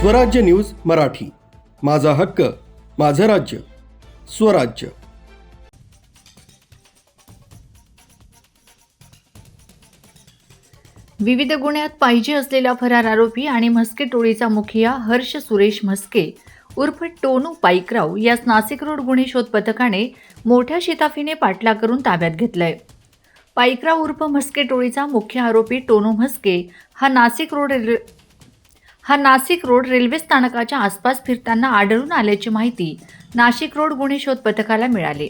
स्वराज्य न्यूज मराठी. माझा हक्क माझं राज्य स्वराज्य. विविध गुन्ह्यात पाहिजे असलेला फरार आरोपी आणि म्हस्के टोळीचा मुखिया हर्ष सुरेश म्हस्के उर्फ टोनू पाईकराव यास नाशिक रोड गुन्हे शोध पथकाने मोठ्या शिताफीने पाठलाग करून ताब्यात घेतलाय. पाईकराव उर्फ म्हस्के टोळीचा मुख्य आरोपी टोनू म्हस्के हा नाशिक रोड हा नाशिक रोड रेल्वे स्थानकाच्या आसपास फिरताना आढळून आल्याची माहिती नाशिक रोड गुन्हे शोध पथकाला मिळाली.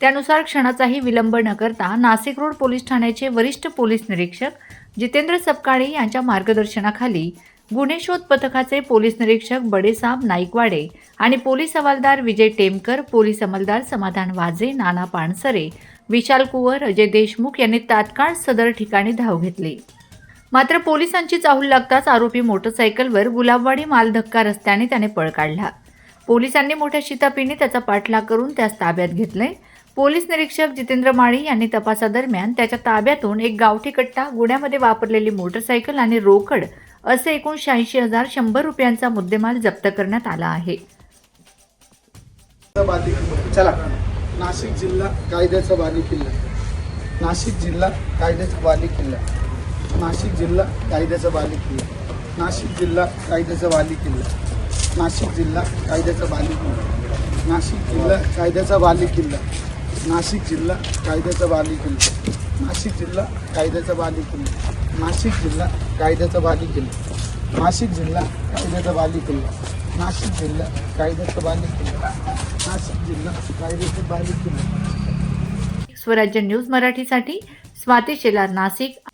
त्यानुसार क्षणाचाही विलंब न करता नाशिक रोड पोलीस ठाण्याचे वरिष्ठ पोलीस निरीक्षक जितेंद्र सपकाळे यांच्या मार्गदर्शनाखाली गुन्हे शोध पथकाचे पोलीस निरीक्षक बडेसाब नाईकवाडे आणि पोलीस हवालदार विजय टेमकर पोलीस अंमलदार समाधान वाजे नाना पानसरे विशाल कुवर अजय देशमुख यांनी तात्काळ सदर ठिकाणी धाव घेतली. मात्र पोलिसांची चाहूल लागताच आरोपी मोटरसायकलवर गुलाबवाडी मालधक्का रस्त्याने त्याने पळ काढला. पोलिसांनी मोठ्या शितापीने त्याचा पाठलाग करून त्यास ताब्यात घेतले पोलीस निरीक्षक जितेंद्र माळी यांनी तपासादरम्यान त्याच्या ताब्यातून एक गावठी कट्टा गुन्ह्यामध्ये वापरलेली मोटरसायकल आणि रोकड असे एकूण शहाऐंशी हजार शंभर रुपयांचा मुद्देमाल जप्त करण्यात आला आहे. चला नाशिक जिल्हा कायद्याचा बाली किल्ला. नाशिक जिल्हा कायद्याचा बाली किल्ला. नाशिक जिल्हा कायद्याचा बाली किल्ला नाशिक जिल्हा कायद्याचा बाली किल्ला नाशिक जिल्हा कायद्याचा बाली किल्ला नाशिक जिल्हा कायद्याचा बाली किल्ला नाशिक जिल्हा कायद्याचा बाली किल्ला नाशिक जिल्हा कायद्याचा बाली किल्ला नाशिक जिल्हा कायद्याचा बाली किल्ला नाशिक जिल्हा कायद्याचा बाली किल्ला नाशिक जिल्हा कायद्याचा बाली किल्ला नाशिक जिल्हा कायद्याचा बाली किल्ला स्वराज्य न्यूज मराठीसाठी स्वाती शेलार नाशिक